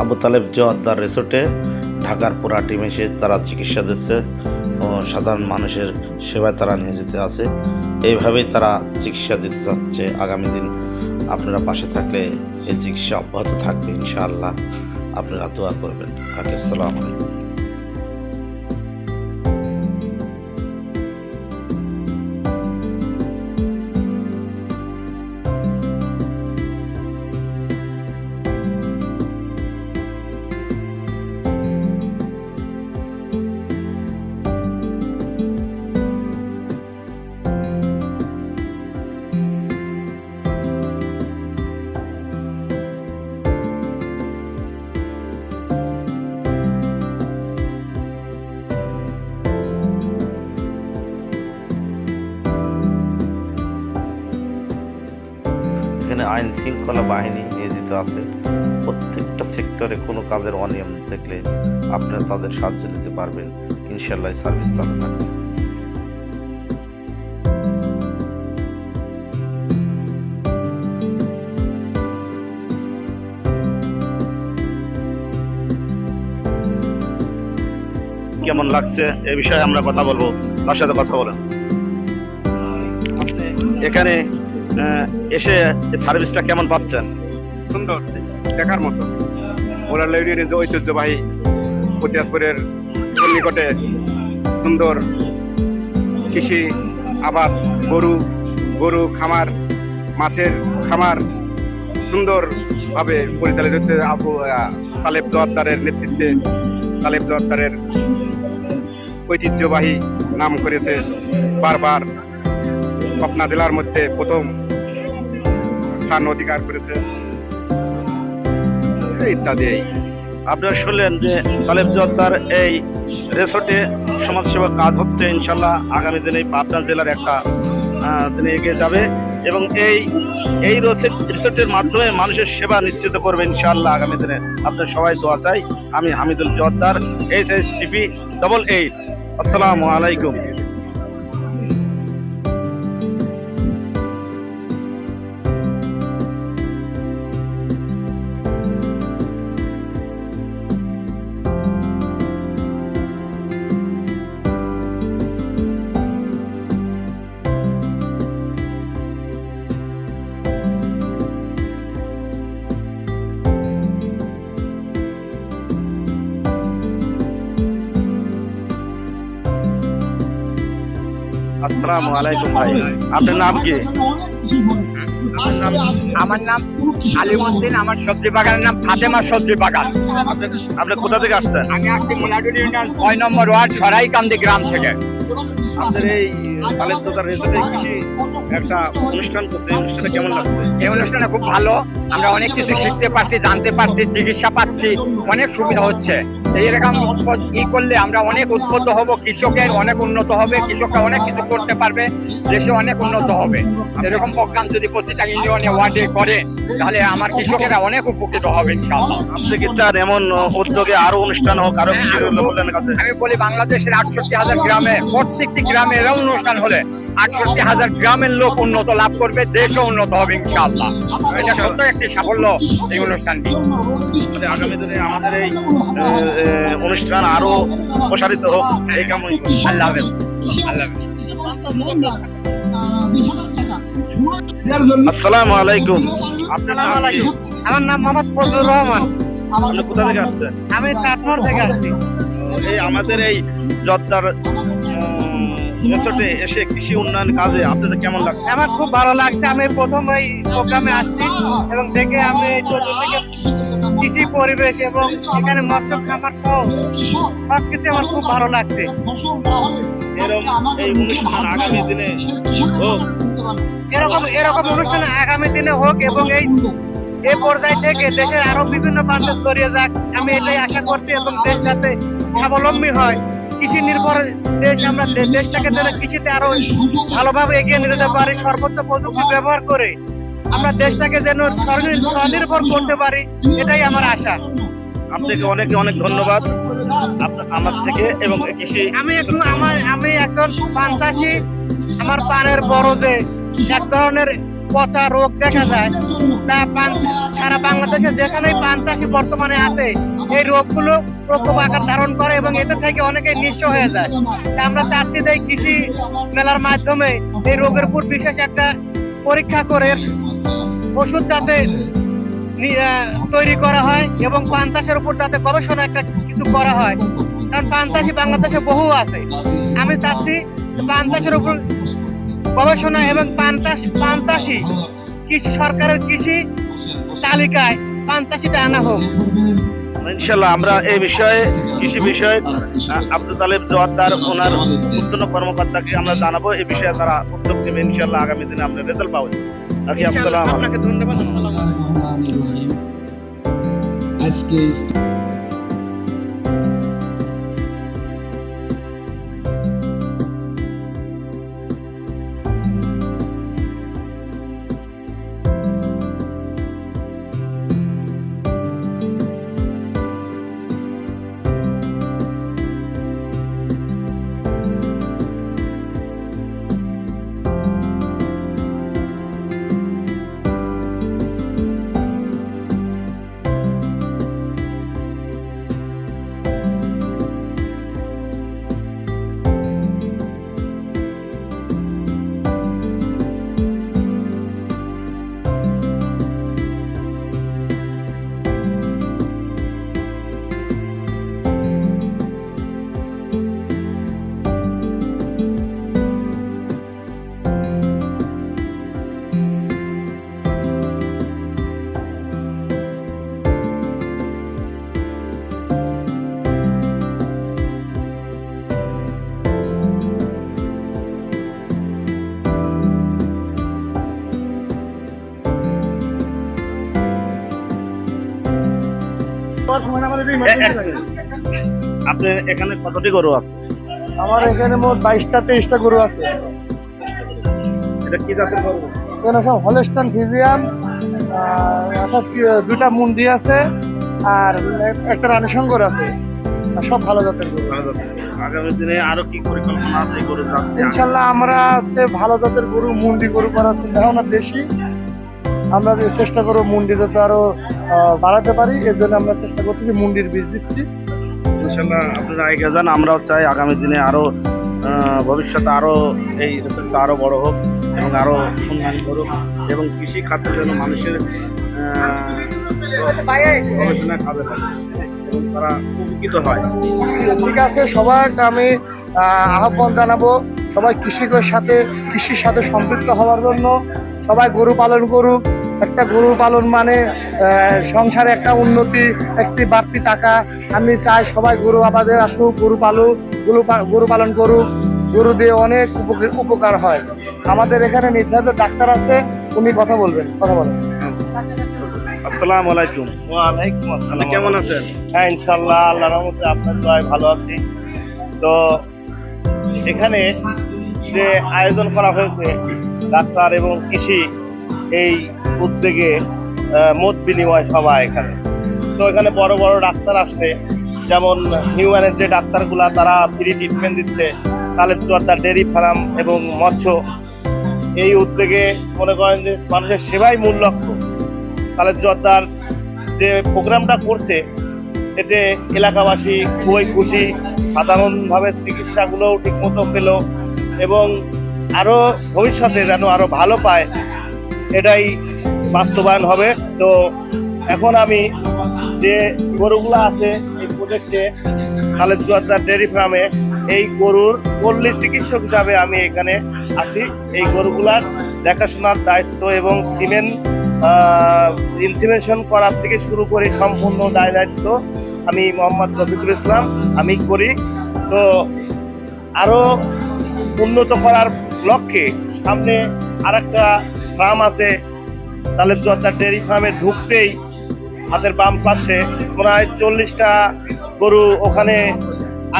আবু তালেব জোয়াদ্দার রিসোর্টে ঢাকার পুরা টিম এসে তারা চিকিৎসা দিচ্ছে ও সাধারণ মানুষের সেবায় তারা নিয়ে যেতে আছে। এইভাবেই তারা চিকিৎসা দিতে চাচ্ছে। আগামী দিন আপনারা পাশে থাকলে এই চিকিৎসা অব্যাহত থাকবে ইনশাআল্লাহ। আপনারা দোয়া করবেন। আসসালামু আলাইকুম। আইন শৃঙ্খলা বাহিনী নিয়োজিত আছে। প্রত্যেকটা সেক্টরে কোনো কাজের অনিয়ম দেখলে আপনারা তাদের সাহায্য নিতে পারবেন। ইনশাল্লাহ সার্ভিস চালু থাকবে। কেমন লাগছে? এ বিষয়ে আমরা কথা বলব। তার সাথে কথা বলেন। এখানে এসে সার্ভিসটা কেমন পাচ্ছেন? সুন্দর দেখার মতো। মোরাল ইউনিয়নের যে ঐতিহ্যবাহী পতিয়াসপুরের নিকটে সুন্দর কৃষি, আবাদ, গরু গরু, খামার, মাছের খামার সুন্দরভাবে পরিচালিত হচ্ছে। আবু তালেব জোয়াদ্দারের নেতৃত্বে তালেব জোয়াদ্দারের ঐতিহ্যবাহী নাম করেছে বারবার। পাবনা জেলার মধ্যে প্রথম স্থান অধিকার করেছে। ইত্যাদি। আপনারা শুনলেন যে তালেব জোয়াদ্দার এই রেসর্টে সমাজসেবা কাজ হচ্ছে, ইনশাল্লাহ আগামী দিনে পাবনা জেলার একটা দিনে এগিয়ে যাবে এবং এই এই রসে- রিসোর্টের মাধ্যমে মানুষের সেবা নিশ্চিত করবে ইনশাল্লাহ আগামী দিনে। আপনার সবাই দোয়া চাই। আমি Hamidul Joardar H S TP double eight আসসালামু আলাইকুম। আসসালামু আলাইকুম ভাই। আপনার নাম কি? আমার নাম আলিমুদ্দিন আমার সবজি বাগানের নাম ফাতেমা সবজি বাগান। আপনি কোথা থেকে আসছেন? আমি আসছি মোলাডুল ইউনিয়ন ছয় নম্বর ওয়ার্ড সরাইকান্দি গ্রাম থেকে। আপনাদের এই রেসর্টে কৃষি একটা অনুষ্ঠান অনুষ্ঠানটা কেমন লাগছে? এই অনুষ্ঠানে খুব ভালো। আমরা অনেক কিছু শিখতে পারছি জানতে পারছি চিকিৎসা পাচ্ছি অনেক সুবিধা হচ্ছে। এই এইরকম ই করলে আমরা অনেক উদ্বুদ্ধ হব কৃষকের অনেক উন্নত হবে কৃষকরা অনেক কিছু করতে পারবে দেশে অনেক উন্নত হবে। এরকম প্রোগ্রাম যদি প্রতিটা ইউনিয়নে ওয়ার্ডে করে তাহলে আমার কৃষকেরা অনেক উপকৃত হবে ইনশাআল্লাহ। আপনি কি চান এমন উদ্যোগে আরও অনুষ্ঠান হোক আরও কৃষি আমি বলি বাংলাদেশের আটষট্টি হাজার গ্রামে প্রত্যেকটি গ্রামে এরকম অনুষ্ঠান হলে আটষট্টি হাজার গ্রামের লোক উন্নত লাভ করবে দেশও উন্নত হবে ইনশাআল্লাহ। এটা সত্য একটি সাফল্য এই অনুষ্ঠানটি। আগামী দিনে আমাদের এই অনুষ্ঠান আরও প্রসারিত হোক এই কামনা আল্লাহ হাফেজ। আল্লাহ আসসালামু আলাইকুম। আপনার নাম? আমার নাম মোহাম্মদ ফজলুর রহমান। আপনি কোথা থেকে আসছেন? আমি চাটমোর থেকে আসছি। এই আমাদের এই জর্দার রিসোর্টে এসে কৃষি উন্নয়ন কাজে আপনাদের কেমন লাগছে? আমার খুব ভালো লাগছে। আমি প্রথম এই প্রোগ্রামে আসছি এবং দেখে আমি কৃষি পরিবেশ এবং এখানে মৎস্য খামার সহ সবকিছু আমার খুব ভালো লাগছে। এরকম হোক। এরকম এরকম অনুষ্ঠান আগামী দিনে হোক এবং এই এই পর্যায় থেকে দেশের আরও বিভিন্ন প্রান্তে ছড়িয়ে যাক, আমি এটাই আশা করছি এবং দেশ যাতে স্বাবলম্বী হয়। কৃষি নির্ভর দেশ, আমরা দেশটাকে যেন কৃষিতে আরও ভালোভাবে এগিয়ে নিয়ে যেতে পারি, সর্বোচ্চ প্রযুক্তি ব্যবহার করে। আমরা দেশটাকে যেন স্বনির- স্বনির্ভর করতে পারি এটাই আমার আশা। আপনাকে অনেক অনেক ধন্যবাদ। আমার থেকে এবং কৃষি আমি একটু আমার আমি একজন পান চাষি আমার পানের বড় যে এক ধরনের পচা রোগ দেখা যায় তা পান- সারা বাংলাদেশে যেখানেই পান চাষি বর্তমানে আছে এই রোগগুলো প্রকোপ আকার ধারণ করে এবং এটা থেকে অনেকে নিঃস্ব হয়ে যায়। তা আমরা চাচ্ছি যে কৃষি মেলার মাধ্যমে এই রোগের উপর বিশেষ একটা পরীক্ষা করে ওষুধ যাতে তৈরি করা হয় এবং পান চাষের উপর যাতে গবেষণা একটা কিছু করা হয়। কারণ পান চাষি বাংলাদেশে বহু আছে। আমি চাচ্ছি পান চাষের উপর গবেষণা এবং পান চাষ কৃষি সরকারের কৃষি তালিকায় পান চাষিটা আনা হোক। ইনশাল্লাহ আমরা এই বিষয়ে কৃষি বিষয়ে আব্দুল তালেব জোয়ারদার ওনার উত্তন্ন কর্মকর্তাকে আমরা জানাব। এই বিষয়ে তারা উদ্যোগ নেবে ইনশাল্লাহ আগামী দিনে আমরা রেজাল্ট পাবো। নাকি আসসালাম আপনাকে ধন্যবাদ আজকে আপনার এখানে কতটি গরু আছে? আমার এখানে মোট বাইশটা তেইশটা গরু আছে। এটা কি জাতের গরু? এখানে সব হলেস্টান ফিজিয়াম আঠাশ দুইটা মুন্ডি আছে আর একটা রানী শঙ্কর আছে। আর সব ভালো জাতের গরু। আগামী দিনে আরও কি পরিকল্পনা আছে গরু ইনশাল্লাহ আমরা হচ্ছে ভালো জাতের গরু মুন্ডি গরু করার চিন্তা ভাবনা বেশি। আমরা চেষ্টা করব মুন্ডি যাতে আরও বাড়াতে পারি এর জন্য আমরা চেষ্টা করতেছি মুন্ডির বীজ দিচ্ছি। ইনশাল্লাহ আপনারা এগিয়ে যান আমরাও চাই আগামী দিনে আরও আহ, ভবিষ্যতে আরও এই রেসেন্টটা আরও বড় হোক এবং আরও উন্নয়ন করুক এবং কৃষি খাতের জন্য মানুষের গবেষণা এবং তারা উপকৃত হয়। ঠিক আছে সবাইকে আমি আহ্বান জানাব সবাই কৃষিকের সাথে কৃষির সাথে সম্পৃক্ত হওয়ার জন্য। সবাই গরু পালন করুক। একটা গরু পালন মানে আহ, সংসারে একটা উন্নতি একটি বাড়তি টাকা। আমি চাই সবাই গরু আবাদে আসুক গরু পালুক গরু গরু পালন করুক। গরু দিয়ে অনেক উপকার- উপকার হয়। আমাদের এখানে নির্ধারিত ডাক্তার আছে উনি কথা বলবেন কথা বলেন। আসসালামু আলাইকুম। ওয়ালাইকুম আসসালাম। কেমন আছেন? হ্যাঁ ইনশাল্লাহ আল্লাহ রহমতে আপনার দোয়ায় ভালো আছি। তো এখানে যে আয়োজন করা হয়েছে ডাক্তার এবং কৃষি এই উদ্যোগে মত বিনিময় সভা এখানে। তো এখানে বড় বড় ডাক্তার আসছে, যেমন হিউম্যানের যে ডাক্তারগুলা, তারা ফ্রি ট্রিটমেন্ট দিচ্ছে তালেব চুয়াত্তার ডেয়ারি ফার্ম এবং মৎস্য। এই উদ্যোগে মনে করেন যে মানুষের সেবাই মূল লক্ষ্য। তালেব জোয়ারদার যে প্রোগ্রামটা করছে, এতে এলাকাবাসী খুবই খুশি, সাধারণভাবে চিকিৎসাগুলোও ঠিক মতো পেল এবং আরও ভবিষ্যতে যেন আরও ভালো পায়, এটাই বাস্তবায়ন হবে। তো এখন আমি যে গরুগুলো আছে এই প্রজেক্টে খালেদ জোয়ারদার ডেয়ারি ফার্মে এই গরুর পল্লী চিকিৎসক হিসাবে আমি এখানে আছি। এই গরুগুলার দেখাশোনার দায়িত্ব এবং সিমেন্ট ইনসিমেশন করার থেকে শুরু করে সম্পূর্ণ দায় দায়িত্ব আমি মোহাম্মদ রফিকুল ইসলাম, আমি করি। তো আরও উন্নত করার লক্ষ্যে সামনে আর একটা ফার্ম আছে তালেব জোয়ার ডেয়ারি ফার্মে ঢুকতেই হাতের বাম পাশে হয় চল্লিশটা গরু ওখানে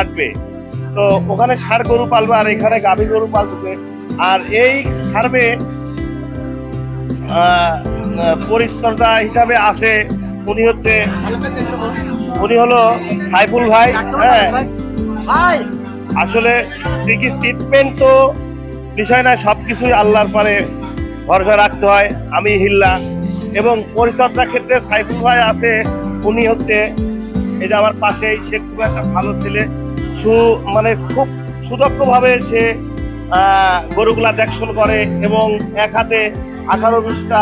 আটবে। তো ওখানে ষাড় গরু পালবে আর এখানে গাভী গরু পালতেছে। আর এই ফার্মে পরিচর্যা হিসাবে আছে উনি হচ্ছে, উনি হলো সাইফুল ভাই হ্যাঁ। আসলে ট্রিটমেন্ট তো বিষয় না সব কিছুই আল্লাহর পারে ভরসা রাখতে হয়, আমি হিল্লা। এবং পরিচর্যা ক্ষেত্রে সাইফুল ভাই আছে, উনি হচ্ছে এই যে আমার পাশেই, সে খুব একটা ভালো ছেলে। সু মানে খুব সুদক্ষভাবে সে গরুগুলা দেখশন করে এবং এক হাতে আঠারো বিশটা,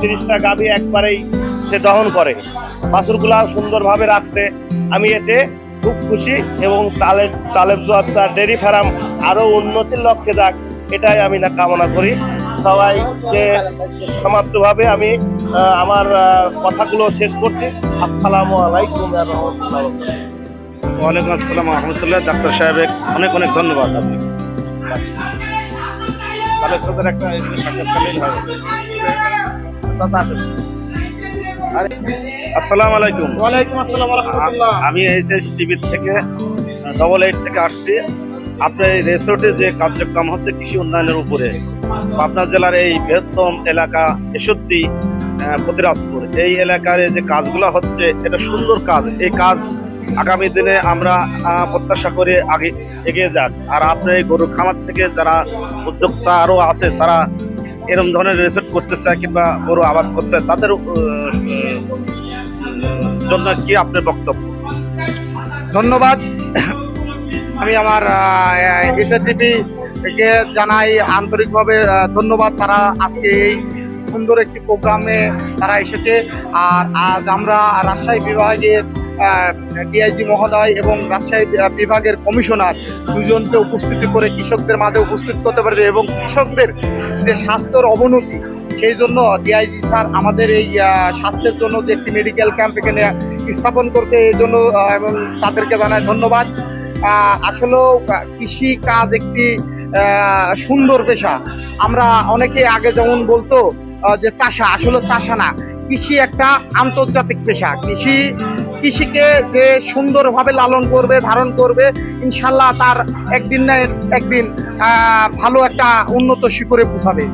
তিরিশটা গাভী একবারেই সে দহন করে। বাছুরগুলা সুন্দরভাবে রাখছে। আমি এতে খুব খুশি এবং তালের তালেব জোয়ার ডেরি ফার্ম আরও উন্নতির লক্ষ্যে যাক, এটাই আমি না কামনা করি। সবাইকে সমাপ্তভাবে আমি আমার কথাগুলো শেষ করছি। আসসালামু আলাইকুম। ওয়ালাইকুম আসসালাম রহমতুল্লাহ। ডাক্তার সাহেব অনেক অনেক ধন্যবাদ আপনি তাহলে একটা সাক্ষাৎকালীন হবে। আসসালামু আলাইকুম। ওয়ালাইকুম আসসালাম আমি এইচ এস টিভি থেকে ডবল এইট থেকে আসছি। আপনার এই রেসোর্টে যে কার্যক্রম হচ্ছে কৃষি উন্নয়নের উপরে। পাবনা জেলার এই বৃহত্তম এলাকা এসদ্দি প্রতিরাজপুর এই এলাকার যে কাজগুলো হচ্ছে এটা সুন্দর কাজ। এই কাজ আগামী দিনে আমরা প্রত্যাশা করে আগে এগিয়ে যাক। আর আপনার এই গরুর খামার থেকে যারা উদ্যোক্তা আরও আছে তারা এরকম ধরনের রেসোর্ট করতে চায় কিংবা গরু আবাদ করতে চায় তাদের জন্য কি আপনার বক্তব্য? ধন্যবাদ। আমি আমার এসএটিপি কে জানাই আন্তরিকভাবে ধন্যবাদ। তারা আজকে এই সুন্দর একটি প্রোগ্রামে তারা এসেছে। আর আজ আমরা রাজশাহী বিভাগের ডিআইজি মহোদয় এবং রাজশাহী বিভাগের কমিশনার দুজনকে উপস্থিতি করে কৃষকদের মাঝে উপস্থিত করতে পারে এবং কৃষকদের যে স্বাস্থ্যর অবনতি, সেই জন্য ডিআইজি স্যার আমাদের এই স্বাস্থ্যের জন্য যে একটি মেডিকেল ক্যাম্প এখানে স্থাপন করতে এই জন্য এবং তাদেরকে জানাই ধন্যবাদ। আসলেও কৃষি কাজ একটি সুন্দর পেশা। আমরা অনেকে আগে যেমন বলতো যে চাষা, আসলে চাষা না। কৃষি একটা আন্তর্জাতিক পেশা। কৃষি কৃষিকে যে সুন্দরভাবে লালন করবে, ধারণ করবে, ইনশাল্লাহ তার একদিন না একদিন ভালো একটা উন্নত শিখরে পৌঁছাবে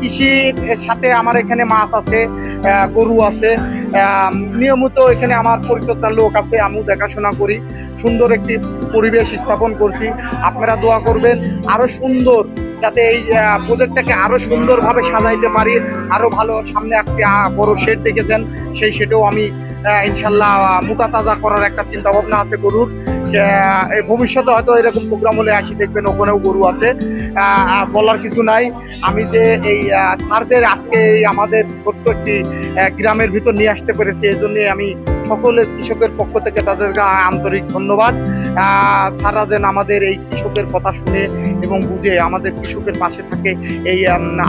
কৃষির সাথে আমার এখানে মাছ আছে গরু আছে নিয়মিত এখানে আমার পরিচর্যার লোক আছে, আমিও দেখাশোনা করি, সুন্দর একটি পরিবেশ স্থাপন করছি। আপনারা দোয়া করবেন আরও সুন্দর যাতে এই প্রজেক্টটাকে আরও সুন্দরভাবে সাজাইতে পারি আরও ভালো সামনে একটি বড় শেড দেখেছেন সেই শেডেও আমি ইনশাল্লাহ মোটা তাজা করার একটা চিন্তা ভাবনা আছে গরুর। ভবিষ্যতে হয়তো এরকম প্রোগ্রাম হলে আসি দেখবেন ওখানেও গরু আছে। বলার কিছু নাই। আমি যে এই আহ, স্যারদের আজকে এই আমাদের ছোট্ট একটি গ্রামের ভিতর নিয়ে আসতে পেরেছি এই জন্যে আমি সকলের কৃষকের পক্ষ থেকে তাদেরকে আন্তরিক ধন্যবাদ। ছাড়া যেন আমাদের এই কৃষকের কথা শুনে এবং বুঝে আমাদের কৃষকের পাশে থাকে, এই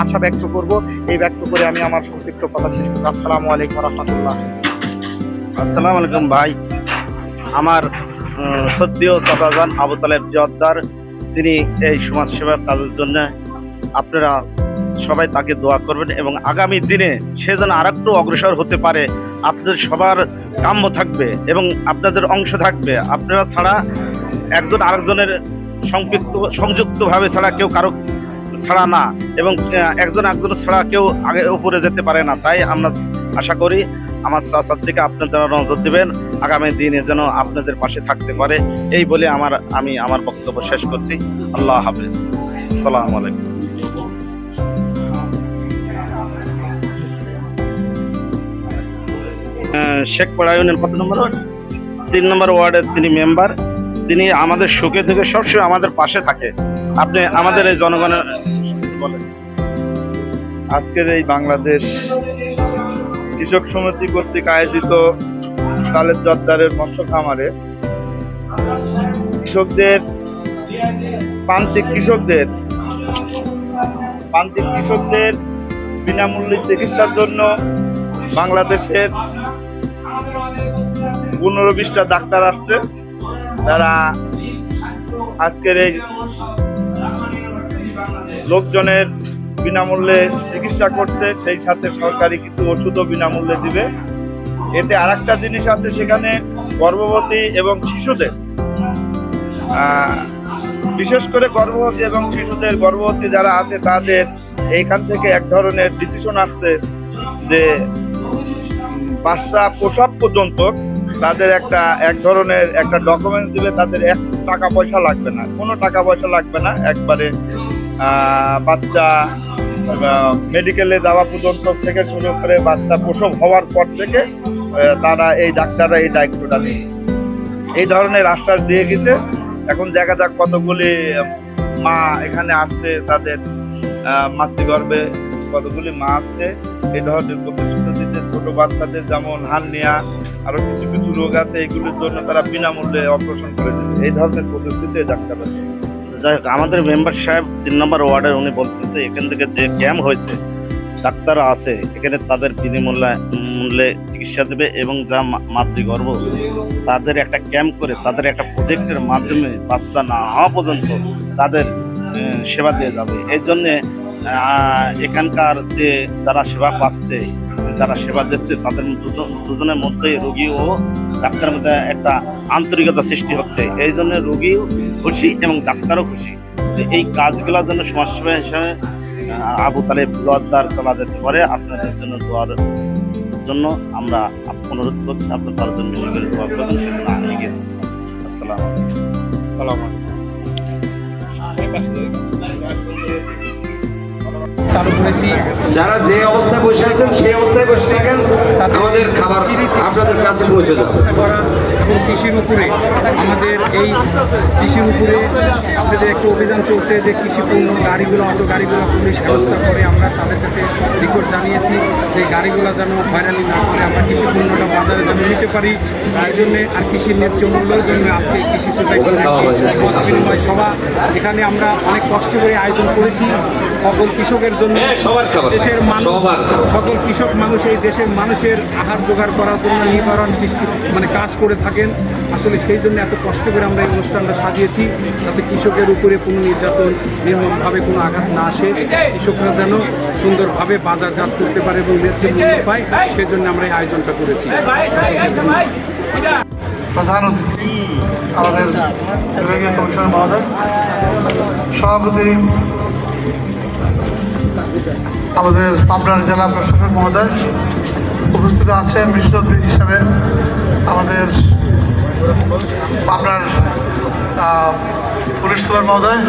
আশা ব্যক্ত করব। এই ব্যক্ত করে আমি আমার সংক্ষিপ্ত কথা শেষ করছি। আসসালামু আলাইকুম রহমতুল্লাহ। আসসালামু আলাইকুম ভাই। আমার সদ্যীয় চাচাজান আবু তালেব জর্দার তিনি এই সমাজ সেবার কাজের জন্য আপনারা সবাই তাকে দোয়া করবেন এবং আগামী দিনে সে যেন আর একটু অগ্রসর হতে পারে। আপনাদের সবার কাম্য থাকবে এবং আপনাদের অংশ থাকবে। আপনারা ছাড়া একজন আরেকজনের সম্পৃক্ত সংযুক্তভাবে ছাড়া কেউ কারও ছাড়া না এবং একজন একজন ছাড়া কেউ আগে উপরে যেতে পারে না। তাই আমরা আশা করি আমার চাচার দিকে যেন নজর দেবেন। আগামী দিনে যেন আপনাদের পাশে থাকতে পারে। এই বলে আমার, আমি আমার বক্তব্য শেষ করছি। আল্লাহ হাফিজ। আসসালামু আলাইকুম। শেখপাড়া ইউনিয়ন কত নম্বর ওয়ার্ড? তিন নম্বর ওয়ার্ডের তিনি মেম্বার। তিনি আমাদের সুখে থেকে সবসময় আমাদের পাশে থাকে। আপনি আমাদের এই জনগণের বলেন। আজকের এই বাংলাদেশ কৃষক সমিতি কর্তৃক আয়োজিত তালের জর্দারের মৎস্য খামারে কৃষকদের, প্রান্তিক কৃষকদের প্রান্তিক কৃষকদের বিনামূল্যে চিকিৎসার জন্য বাংলাদেশের পনেরো বিশটা ডাক্তার আসছে। যারা আজকের এই লোকজনের বিনামূল্যে চিকিৎসা করছে, সেই সাথে সরকারি কিছু ওষুধও বিনামূল্যে দিবে। এতে আরেকটা জিনিস আছে সেখানে গর্ভবতী এবং শিশুদের বিশেষ করে গর্ভবতী এবং শিশুদের, গর্ভবতী যারা আছে তাদের এইখান থেকে এক ধরনের ডিসিশন আসছে যে বাচ্চা প্রসব পর্যন্ত তাদের একটা, এক ধরনের একটা ডকুমেন্টস দিলে তাদের এক টাকা পয়সা লাগবে না। কোনো টাকা পয়সা লাগবে না, একবারে বাচ্চা মেডিকেলে যাওয়া পর্যন্ত থেকে শুরু করে বাচ্চা প্রসব হওয়ার পর থেকে তারা এই ডাক্তাররা এই দায়িত্বটা নেই এই ধরনের আশ্বাস দিয়ে গেছে। এখন দেখা যাক কতগুলি মা এখানে আসছে তাদের মাতৃগর্ভে। কতগুলি মা আছে, এই ধরনের প্রতিশ্রুতি দিচ্ছে, ছোট বাচ্চাদের যেমন হার্নিয়া আরও কিছু কিছু রোগ আছে, এগুলির জন্য তারা বিনামূল্যে অপারেশন করে দেবে এই ধরনের প্রতিশ্রুতি ডাক্তার আছে। যাই হোক, আমাদের মেম্বার সাহেব তিন নম্বর ওয়ার্ডের, উনি বলতেছে, এখান থেকে যে ক্যাম্প হয়েছে ডাক্তার আছে, এখানে তাদের বিনামূল্যে, মূল্যে চিকিৎসা দেবে এবং যা মাতৃগর্ভ, তাদের একটা ক্যাম্প করে, তাদের একটা প্রজেক্টের মাধ্যমে বাচ্চা না হওয়া পর্যন্ত তাদের সেবা দিয়ে যাবে। এই জন্যে এখানকার যে যারা সেবা পাচ্ছে যারা সেবা দিচ্ছে তাদের দুজনের মধ্যে রোগী ও ডাক্তারের মধ্যে একটা আন্তরিকতা সৃষ্টি হচ্ছে। এই জন্য রোগীও খুশি এবং ডাক্তারও খুশি। তো এই কাজগুলোর জন্য সমাজসেবা হিসাবে আবু তালেব জোয়ারদার চলা যেতে পারে। আপনাদের জন্য দোয়ার জন্য আমরা অনুরোধ করছি। আপনার তার জন্য বেশি করে দোয়া করবেন সেজন্য এগিয়ে। আলাইকুম। সালাম চালু করেছি। যারা যে অবস্থায় বসে আছেন সেই অবস্থায় বসে থাকেন আমাদের খাবার আপনাদের কাছে পৌঁছে যাবে করা এবং কৃষির উপরে আমাদের এই কৃষির উপরে আপনাদের একটা অভিযান চলছে যে কৃষি পণ্য গাড়িগুলো অটো গাড়িগুলো পুলিশ ব্যবস্থা করে আমরা তাদের কাছে রিপোর্ট জানিয়েছি যে গাড়িগুলো যেন হয়রানি না করে আমরা কৃষি পণ্যটা বাজারে যেন নিতে পারি। এই জন্যে আর কৃষির ন্যায্য মূল্যের জন্য আজকে কৃষি সোসাইটির একটি বিনিময় সভা। এখানে আমরা অনেক কষ্ট করে আয়োজন করেছি। সকল কৃষকের জন্য হ্যাঁ। দেশের মানুষ সকল কৃষক মানুষ এই দেশের মানুষের আহার জোগাড় করার জন্য নিবারণ সৃষ্টি মানে কাজ করে থাকেন। আসলে সেই জন্য এত কষ্ট করে আমরা এই অনুষ্ঠানটা সাজিয়েছি যাতে কৃষকের উপরে কোনো নির্যাতন নির্মমভাবে কোনো আঘাত না আসে। কৃষকরা যেন সুন্দরভাবে বাজারজাত করতে পারে এবং ন্যায্য মূল্য পায়, সেই জন্য আমরা এই আয়োজনটা করেছি। প্রধান অতিথি, আমাদের বিভাগীয় কমিশনার মহোদয়, সভাপতি, আমাদের পাবনার জেলা প্রশাসক মহোদয় উপস্থিত আছেন অতিথি হিসাবে আমাদের আহ, পুলিশ সুপার মহোদয়?